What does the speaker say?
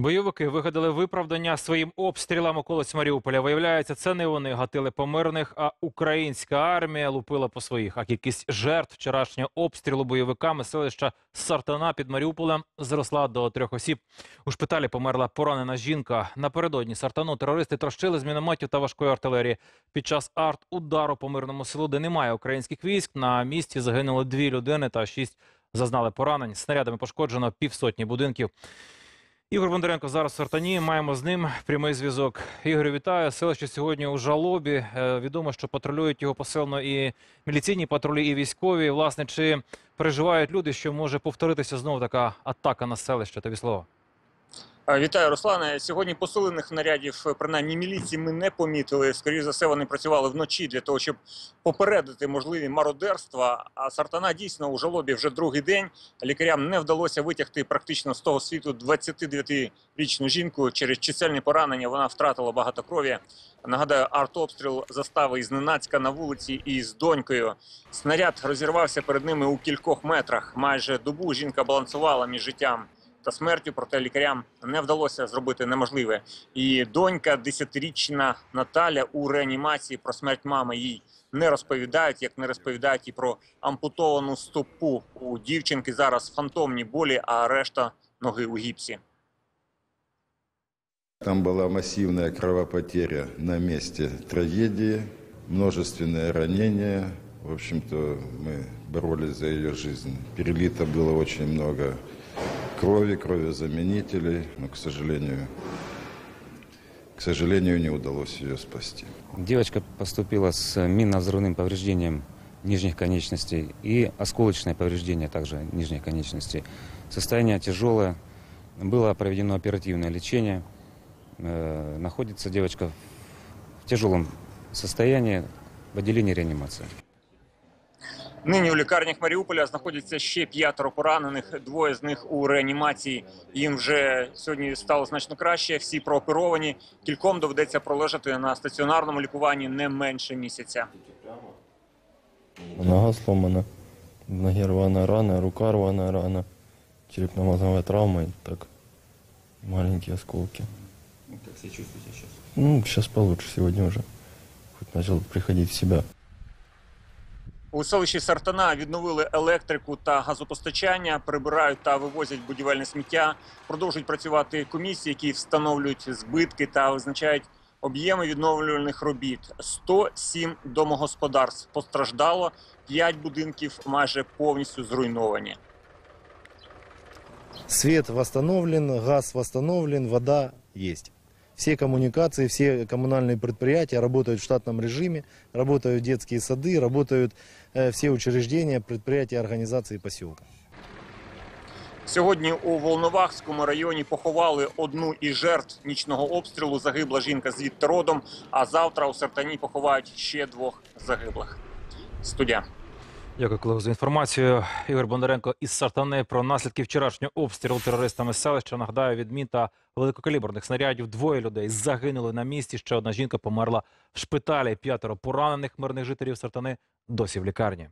Бойовики вигадали виправдання своїм обстрілам околиць Маріуполя. Виявляється, це не вони гатили по мирних, а українська армія лупила по своїх. А кількість жертв вчорашнього обстрілу бойовиками селища Сартана під Маріуполем зросла до трьох осіб. У шпиталі померла поранена жінка. Напередодні Сартану терористи трощили з мінометів та важкої артилерії. Під час арт-удару по мирному селу, де немає українських військ, на місці загинули дві людини та шість зазнали поранень. Снарядами пошкоджено півсотні будинків. Ігор Бондаренко зараз в Сартані. Маємо з ним прямий зв'язок. Ігор, вітаю. Селище сьогодні у жалобі. Е, Відомо, що патрулюють його посилено і міліційні патрулі, і військові. Власне, чи переживають люди, що може повторитися знову така атака на селище? Тобі слово. Е, Вітаю, Руслане. Сьогодні посилених нарядів, е, принаймні міліції, ми не помітили. Скоріше за все, вони працювали вночі для того, щоб попередити можливі мародерства. А Сартана дійсно у жалобі вже другий день. Лікарям не вдалося витягти практично з того світу 29-річну жінку. Через чисельні поранення вона втратила багато крові. Нагадаю, артобстріл застави із Ненацька на вулиці із донькою. Снаряд розірвався перед ними у кількох метрах. Майже добу жінка балансувала між життям та смертю, проте лікарям не вдалося зробити неможливе. І донька, десятирічна Наталя у реанімації про смерть мами їй не розповідають, як не розповідають і про ампутовану стопу. У дівчинки зараз фантомні болі, а решта ноги у гіпсі. Там была массивная кровопотеря на месте трагедии, множественные ранения. В общем-то, мы боролись за ее жизнь. Перелито было очень много крови, кровезаменителей, но, к сожалению, к сожалению, не удалось ее спасти. Девочка поступила с минно-взрывным повреждением нижних конечностей и осколочное повреждение также нижних конечностей. Состояние тяжелое. Было проведено оперативное лечение. Э, Находится девочка в тяжелом состоянии в отделении реанимации. Нині у лікарнях Маріуполя знаходяться ще п'ятеро поранених. Двоє з них у реанімації. Їм вже сьогодні стало значно краще. Всі прооперовані. Кільком доведеться пролежати на стаціонарному лікуванні не менше місяця. Нога сломана, в ноге рваная рана, рука рваная рана, черепно-мозговая травма и так маленькие осколки. Как себя чувствуете сейчас? Ну, сейчас получше сегодня уже. Хоть начал приходить в себя. У селищі Сартана відновили електрику та газопостачання, прибирають та вивозять будівельне сміття. Продовжують працювати комісії, які встановлюють збитки та визначають об'єми відновлювальних робіт. 107 домогосподарств постраждало, 5 будинків майже повністю зруйновані. Свет восстановлен, газ восстановлен, вода есть. Все коммуникации, все коммунальные предприятия работают в штатном режиме, работают детские сады, работают э, все учреждения, предприятия, организации поселка. Сьогодні у Волновахському районі поховали одну із жертв нічного обстрілу. Загибла жінка звідти родом. А завтра у Сартані поховають ще двох загиблих. Студія. Дякую, колего, за інформацію. Ігор Бондаренко із Сартани про наслідки вчорашнього обстрілу терористами селища. Нагадаю, відмін та великокаліберних снарядів двоє людей загинули на місці. Ще одна жінка померла в шпиталі. П'ятеро поранених мирних жителів Сартани досі в лікарні.